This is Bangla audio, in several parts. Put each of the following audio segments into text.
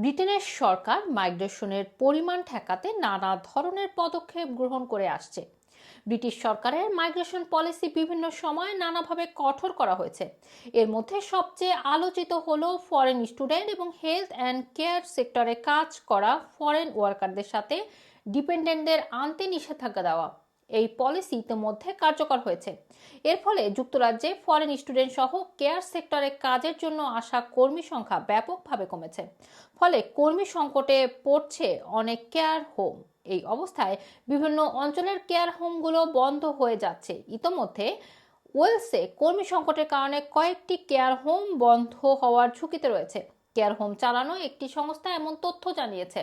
ব্রিটেনের সরকার মাইগ্রেশনের পরিমাণ ঠেকাতে নানা ধরনের পদক্ষেপ গ্রহণ করে আসছে। ব্রিটিশ সরকারের মাইগ্রেশন পলিসি বিভিন্ন সময় নানাভাবে কঠোর করা হয়েছে। এর মধ্যে সবচেয়ে আলোচিত হলো ফরেন স্টুডেন্ট এবং হেলথ অ্যান্ড কেয়ার সেক্টরে কাজ করা ফরেন ওয়ার্কারদের সাথে ডিপেন্ডেন্টদের আনতে নিষেধাজ্ঞা দেওয়া। এই পলিসি ইতিমধ্যে কার্যকর হয়েছে। এর ফলে যুক্তরাজ্যে ফরেন স্টুডেন্ট সহ কেয়ার সেক্টরে কাজের জন্য আসা কর্মী সংখ্যা ব্যাপকভাবে কমেছে। ফলে কর্মী সংকটে পড়ছে অনেক কেয়ার হোম এই অবস্থায় বিভিন্ন অঞ্চলের কেয়ার হোমগুলো বন্ধ হয়ে যাচ্ছে। ইতোমধ্যে ওয়েলসে কর্মী সংকটের কারণে কয়েকটি কেয়ার হোম বন্ধ হওয়ার ঝুঁকিতে রয়েছে। কেয়ার হোম চালানো একটি সংস্থা এমন তথ্য জানিয়েছে।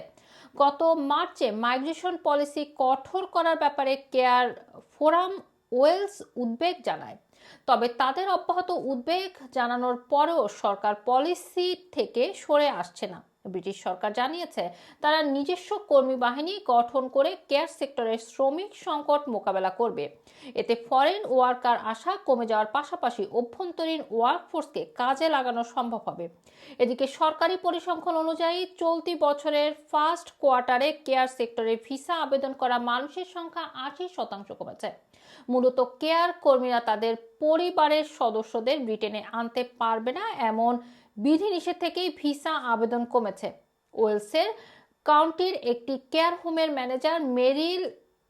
গত মার্চে মাইগ্রেশন পলিসি কঠোর করার ব্যাপারে কেয়ার ফোরাম ওয়েলস উদ্বেগ জানায়। তবে তাদের অব্যাহত উদ্বেগ জানানোর পরেও সরকার পলিসি থেকে সরে আসছে না। ব্রিটিশ সরকার জানিয়েছে, তারা নিজস্ব কর্মী বাহিনী গঠন করে কেয়ার সেক্টরের শ্রমিক সংকট মোকাবেলা করবে। এতে ফরেন ওয়ার্কার আসা কমে যাওয়ার পাশাপাশি অভ্যন্তরীণ ওয়ার্কফোর্সকে কাজে লাগানো সম্ভব হবে। এদিকে সরকারি পরিসংখ্যান অনুযায়ী, চলতি বছরের ফার্স্ট কোয়ার্টারে কেয়ার সেক্টরে ভিসা আবেদন করা মানুষের সংখ্যা আশি শতাংশ কমেছে। মূলত কেয়ার কর্মীরা তাদের পরিবারের সদস্যদের ব্রিটেনে আনতে পারবে না এমন বিধিনিষেধ থেকেই ভিসা আবেদন কমেছে। ওয়েলসের কাউন্টির একটি কেয়ার হোমের ম্যানেজার মেরিল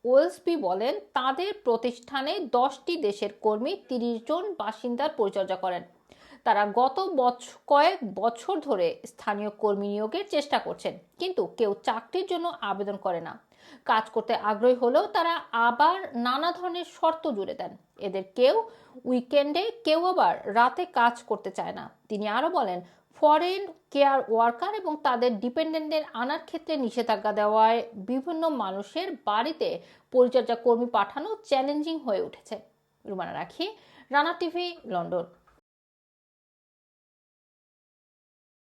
ওয়েলসবি বলেন, তাদের প্রতিষ্ঠানে দশটি দেশের কর্মী তিরিশ জন বাসিন্দার পরিচর্যা করেন। তারা গত বছর কয়েক বছর ধরে স্থানীয় কর্মী নিয়োগের চেষ্টা করছেন, কিন্তু কেউ চাকরির জন্য আবেদন করে না। কাজ করতে আগ্রহী হলেও তারা আবার নানা ধরনের শর্ত জুড়ে দেন। এদের কেউ উইকেন্ডে, কেউ আবার রাতে কাজ করতে চায় না। তিনি আরও বলেন, ফরেন কেয়ার ওয়ার্কার এবং তাদের ডিপেন্ডেন্টদের আনার ক্ষেত্রে নিষেধাজ্ঞা দেওয়ায় বিভিন্ন মানুষের বাড়িতে পরিচর্যা কর্মী পাঠানো চ্যালেঞ্জিং হয়ে উঠেছে। রুমানা রাখি, রানা টিভি, লন্ডন।